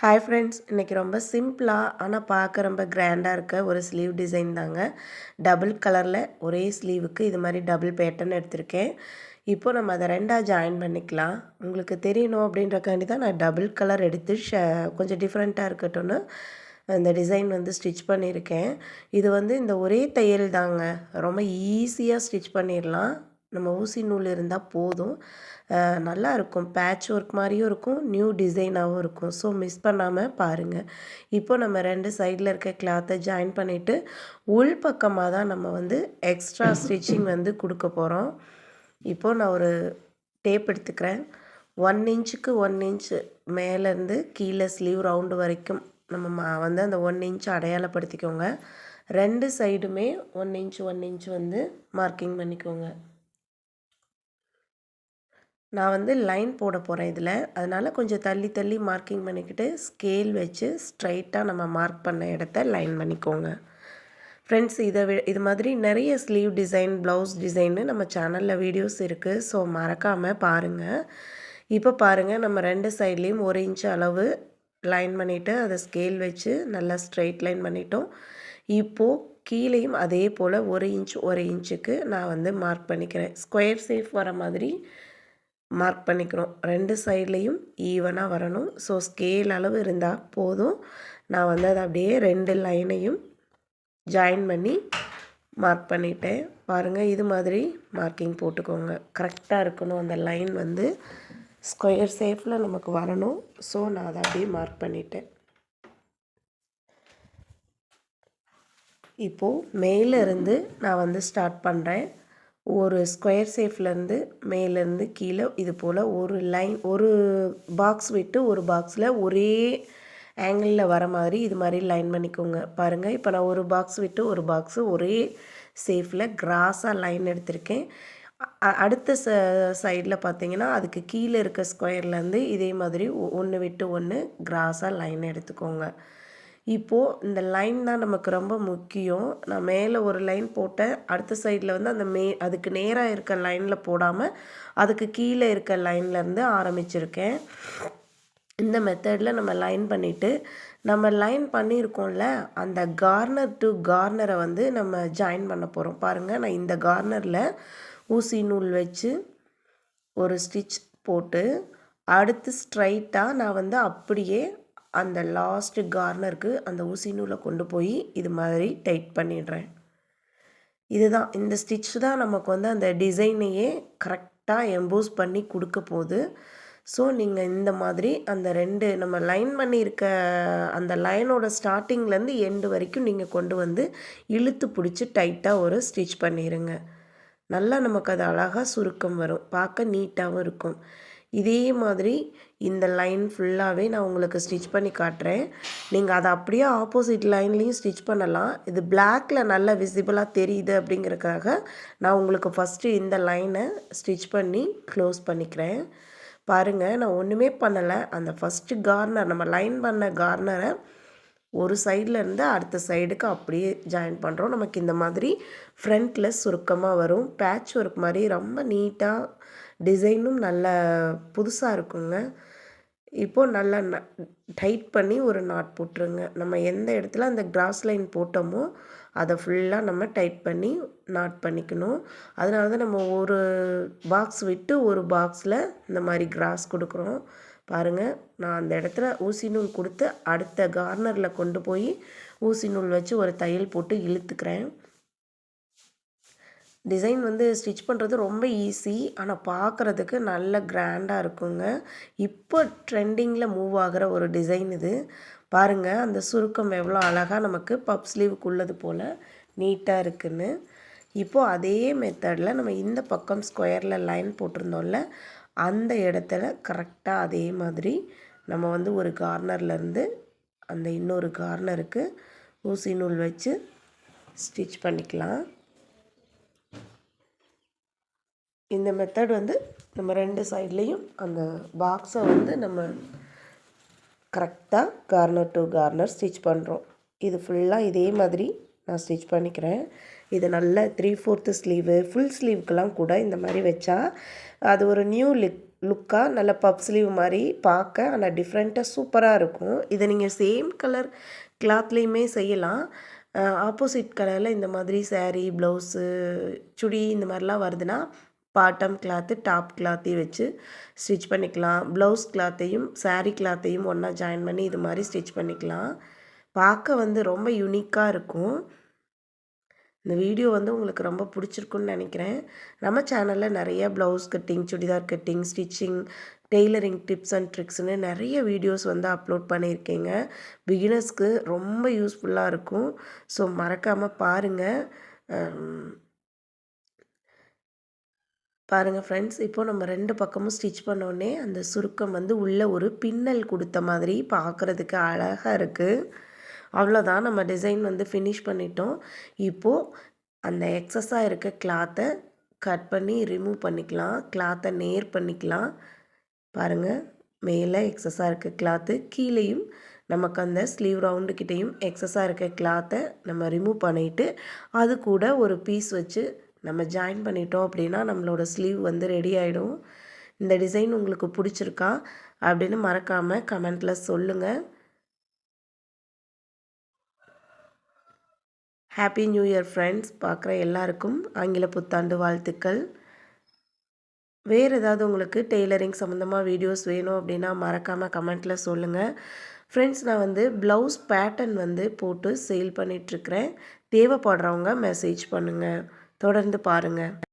Hi friends இன்றைக்கி ரொம்ப சிம்பிளாக ஆனால் பார்க்க ரொம்ப கிராண்டாக இருக்க ஒரு ஸ்லீவ் டிசைன் தாங்க. டபுள் கலரில் ஒரே ஸ்லீவுக்கு இது மாதிரி டபுள் பேட்டர்ன் எடுத்திருக்கேன். இப்போ நம்ம அதை ரெண்டாக ஜாயின் பண்ணிக்கலாம். உங்களுக்கு தெரியணும் அப்படின்றக்காண்டி தான் நான் டபுள் கலர் எடுத்து ஷ கொஞ்சம் டிஃப்ரெண்ட்டாக இருக்கட்டும்னு அந்த டிசைன் வந்து ஸ்டிச் பண்ணியிருக்கேன். இது வந்து இந்த ஒரே தையல் தாங்க. ரொம்ப ஈஸியாக ஸ்டிச் பண்ணிடலாம். நம்ம ஊசி நூல் இருந்தால் போதும். நல்லா இருக்கும். பேட்ச் ஒர்க் மாதிரியும் இருக்கும். நியூ டிசைனாகவும் இருக்கும். ஸோ மிஸ் பண்ணாமல் பாருங்கள் இப்போ நம்ம ரெண்டு சைடில் இருக்க கிளாத்தை ஜாயின் பண்ணிவிட்டு உள் பக்கமாக தான் நம்ம வந்து எக்ஸ்ட்ரா ஸ்டிச்சிங் வந்து கொடுக்க போகிறோம் இப்போது நான் ஒரு டேப் எடுத்துக்கிறேன். ஒன் இன்ச்சுக்கு ஒன் இன்ச் மேலேருந்து கீழே ஸ்லீவ் ரவுண்டு வரைக்கும் நம்ம வந்து அந்த ஒன் இன்ச் அடையாளப்படுத்திக்கோங்க. ரெண்டு சைடுமே ஒன் இன்ச் ஒன் இன்ச் வந்து மார்க்கிங் பண்ணிக்கோங்க. நான் வந்து லைன் போட போகிறேன் இதில். அதனால் கொஞ்சம் தள்ளி தள்ளி மார்க்கிங் பண்ணிக்கிட்டு ஸ்கேல் வச்சு ஸ்ட்ரைட்டாக நம்ம மார்க் பண்ண இடத்த லைன் பண்ணிக்கோங்க. ஃப்ரெண்ட்ஸ் இதை இது மாதிரி நிறைய ஸ்லீவ் டிசைன் ப்ளவுஸ் டிசைன்னு நம்ம சேனலில் வீடியோஸ் இருக்குது ஸோ மறக்காமல் பாருங்கள் இப்போ பாருங்கள் நம்ம ரெண்டு சைட்லேயும் ஒரு இன்ச் அளவு லைன் பண்ணிவிட்டு அதை ஸ்கேல் வச்சு நல்லா ஸ்ட்ரைட் லைன் பண்ணிட்டோம். இப்போது கீழேயும் அதே போல் ஒரு இன்ச் ஒரு இன்ச்சுக்கு நான் வந்து மார்க் பண்ணிக்கிறேன். ஸ்கொயர் சேஃப் வர மாதிரி மார்க் பண்ணிக்கிறோம் ரெண்டு சைட்லேயும் ஈவனாக வரணும். ஸோ ஸ்கேல் அளவு இருந்தால் போதும். நான் வந்து அதை அப்படியே ரெண்டு லைனையும் ஜாயின் பண்ணி மார்க் பண்ணிட்டேன். பாருங்கள் இது மாதிரி மார்க்கிங் போட்டுக்கோங்க. கரெக்டாக இருக்கணும். அந்த லைன் வந்து ஸ்கொயர் ஷேப்பில் நமக்கு வரணும். ஸோ நான் அதை அப்படியே மார்க் பண்ணிட்டேன். இப்போது மேலேருந்து நான் வந்து ஸ்டார்ட் பண்ணுறேன் ஒரு ஸ்கொயர் ஷேப்லேருந்து மேலேருந்து கீழே இது போல் ஒரு லைன் ஒரு பாக்ஸ் விட்டு ஒரு பாக்ஸில் ஒரே ஆங்கிளில் வர மாதிரி இது மாதிரி லைன் பண்ணிக்கோங்க. பாருங்கள் இப்போ நான் ஒரு பாக்ஸ் விட்டு ஒரு பாக்ஸு ஒரே சேஃபில் கிராஸாக லைன் எடுத்திருக்கேன். அடுத்த ச சைடில் பார்த்தீங்கன்னா அதுக்கு கீழே இருக்க ஸ்கொயர்லேருந்து இதே மாதிரி ஒன்று விட்டு ஒன்று கிராஸாக லைன் எடுத்துக்கோங்க. இப்போது இந்த லைன் தான் நமக்கு ரொம்ப முக்கியம். நான் மேலே ஒரு லைன் போட்டேன். அடுத்த சைடில் வந்து அந்த மே அதுக்கு நேராக இருக்க லைனில் போடாமல் அதுக்கு கீழே இருக்க லைன்லேருந்து ஆரம்பிச்சிருக்கேன். இந்த மெத்தடில் நம்ம லைன் பண்ணிவிட்டு நம்ம லைன் பண்ணியிருக்கோம்ல அந்த கார்னர் டு கார்னரை வந்து நம்ம ஜாயின் பண்ண போகிறோம் பாருங்கள் நான் இந்த கார்னரில் ஊசி நூல் வச்சு ஒரு ஸ்டிச் போட்டு அடுத்து ஸ்ட்ரைட்டாக நான் வந்து அப்படியே அந்த லாஸ்ட்டு கார்னருக்கு அந்த ஊசி நூலை கொண்டு போய் இது மாதிரி டைட் பண்ணிடுறேன். இதுதான் இந்த ஸ்டிச் தான் நமக்கு வந்து அந்த டிசைனையே கரெக்டாக எம்போஸ் பண்ணி கொடுக்க போகுது. ஸோ நீங்கள் இந்த மாதிரி அந்த ரெண்டு நம்ம லைன் பண்ணியிருக்க அந்த லைனோட ஸ்டார்டிங்லேருந்து எண்டு வரைக்கும் நீங்கள் கொண்டு வந்து இழுத்து பிடிச்சி டைட்டாக ஒரு ஸ்டிச் பண்ணிடுங்க நல்லா நமக்கு அது அழகாக சுருக்கம் வரும். பார்க்க நீட்டாகவும் இருக்கும். இதே மாதிரி இந்த லைன் ஃபுல்லாகவே நான் உங்களுக்கு ஸ்டிச் பண்ணி காட்டுறேன். நீங்கள் அதை அப்படியே ஆப்போசிட் லைன்லேயும் ஸ்டிச் பண்ணலாம். இது பிளாக்கில் நல்லா விசிபிளாக தெரியுது அப்படிங்கிறதுக்காக நான் உங்களுக்கு ஃபஸ்ட்டு இந்த லைனை ஸ்டிச் பண்ணி க்ளோஸ் பண்ணிக்கிறேன். பாருங்கள் நான் ஒன்றுமே பண்ணலை. அந்த ஃபஸ்ட்டு கார்னர் நம்ம லைன் பண்ண கார்னரை ஒரு சைடில் இருந்து அடுத்த சைடுக்கு அப்படியே ஜாயின் பண்ணுறோம் நமக்கு இந்த மாதிரி ஃப்ரண்ட்டில் சுருக்கமாக வரும். பேட்ச் ஒர்க் மாதிரி ரொம்ப நீட்டாக டிசைனும் நல்ல புதுசாக இருக்குங்க. இப்போது நல்லா ந டைட் பண்ணி ஒரு நாட் போட்டுருங்க. நம்ம எந்த இடத்துல அந்த கிராஸ் லைன் போட்டோமோ அதை ஃபுல்லாக நம்ம டைட் பண்ணி நாட் பண்ணிக்கணும். அதனால தான் நம்ம ஒரு பாக்ஸ் விட்டு ஒரு பாக்ஸில் இந்த மாதிரி கிராஸ் கொடுக்குறோம். பாருங்கள் நான் அந்த இடத்துல ஊசி நூல் கொடுத்து அடுத்த கார்னரில் கொண்டு போய் ஊசி நூல் வச்சு ஒரு தையல் போட்டு இழுத்துக்கிறேன். டிசைன் வந்து ஸ்டிச் பண்ணுறது ரொம்ப ஈஸி. ஆனால் பார்க்குறதுக்கு நல்ல கிராண்டாக இருக்குங்க. இப்போ ட்ரெண்டிங்கில் மூவ் ஆகிற ஒரு டிசைன் இது. பாருங்கள் அந்த சுருக்கம் எவ்வளோ அழகாக நமக்கு பப் ஸ்லீவுக்கு உள்ளது போல் நீட்டாக இருக்குன்னு. இப்போது அதே மெத்தடில் நம்ம இந்த பக்கம் ஸ்கொயரில் லைன் போட்டிருந்தோம்ல அந்த இடத்துல கரெக்டாக அதே மாதிரி நம்ம வந்து ஒரு கார்னர்லேருந்து அந்த இன்னொரு கார்னருக்கு ஊசி நூல் வச்சு ஸ்டிச் பண்ணிக்கலாம். இந்த மெத்தட் வந்து நம்ம ரெண்டு சைட்லேயும் அந்த பாக்ஸை வந்து நம்ம கரெக்டாக கார்னர் டு கார்னர் ஸ்டிச் பண்ணுறோம் இது ஃபுல்லாக இதே மாதிரி நான் ஸ்டிச் பண்ணிக்கிறேன். இது நல்ல த்ரீ ஃபோர்த்து ஸ்லீவு ஃபுல் ஸ்லீவுக்கெலாம் கூட இந்த மாதிரி வச்சா அது ஒரு நியூ லுக் லுக்காக நல்ல பப் ஸ்லீவ் மாதிரி பார்க்க ஆனால் டிஃப்ரெண்ட்டாக சூப்பராக இருக்கும். இதை நீங்கள் சேம் கலர் கிளாத்லேயுமே செய்யலாம். ஆப்போசிட் கலரில் இந்த மாதிரி சேரீ ப்ளவுஸு சுடி இந்த மாதிரிலாம் வருதுன்னா பாட்டம் கிளாத்து டாப் கிளாத்தையும் வச்சு ஸ்டிச் பண்ணிக்கலாம். ப்ளவுஸ் கிளாத்தையும் சாரீ கிளாத்தையும் ஒன்றா ஜாயின் பண்ணி இது மாதிரி ஸ்டிச் பண்ணிக்கலாம். பார்க்க வந்து ரொம்ப யூனிக்காக இருக்கும். இந்த வீடியோ வந்து உங்களுக்கு ரொம்ப பிடிச்சிருக்குன்னு நினைக்கிறேன். நம்ம சேனலில் நிறைய blouse cutting churidar cutting stitching tailoring tips and ட்ரிக்ஸ்னு நிறைய வீடியோஸ் வந்து அப்லோட் பண்ணியிருக்கேங்க. பிகினர்ஸ்க்கு ரொம்ப யூஸ்ஃபுல்லாக இருக்கும். ஸோ மறக்காமல் பாருங்கள் பாருங்கள் ஃப்ரெண்ட்ஸ் இப்போ நம்ம ரெண்டு பக்கமும் ஸ்டிச் பண்ணோடனே அந்த சுருக்கம் வந்து உள்ளே ஒரு பின்னல் கொடுத்த மாதிரி பார்க்குறதுக்கு அழகாக இருக்குது அவ்வளோதான் நம்ம டிசைன் வந்து ஃபினிஷ் பண்ணிட்டோம். இப்போது அந்த எக்ஸஸாக இருக்க கிளாத்தை கட் பண்ணி ரிமூவ் பண்ணிக்கலாம். கிளாத்தை நேர் பண்ணிக்கலாம். பாருங்கள் மேலே எக்ஸஸாக இருக்க கிளாத்து கீழேயும் நமக்கு அந்த ஸ்லீவ் ரவுண்டு கிட்டேயும் எக்ஸஸாக இருக்க கிளாத்தை நம்ம ரிமூவ் பண்ணிவிட்டு அது கூட ஒரு பீஸ் வச்சு நம்ம ஜாயின் பண்ணிட்டோம் அப்படின்னா நம்மளோட ஸ்லீவ் வந்து ரெடி ஆகிடும் இந்த டிசைன் உங்களுக்கு பிடிச்சிருக்கா அப்படின்னு மறக்காமல் கமெண்ட்டில் சொல்லுங்கள் ஹாப்பி நியூ இயர் ஃப்ரெண்ட்ஸ் பார்க்குற எல்லாருக்கும் ஆங்கில புத்தாண்டு வாழ்த்துக்கள். வேறு ஏதாவது உங்களுக்கு டெய்லரிங் சம்மந்தமாக வீடியோஸ் வேணும் அப்படின்னா மறக்காமல் கமெண்ட்டில் சொல்லுங்கள் ஃப்ரெண்ட்ஸ் நான் வந்து ப்ளவுஸ் பேட்டர்ன் வந்து போட்டு சேல் பண்ணிகிட்ருக்கிறேன் தேவைப்படுறவங்க மெசேஜ் பண்ணுங்கள் தொடர்ந்து பாருங்கள்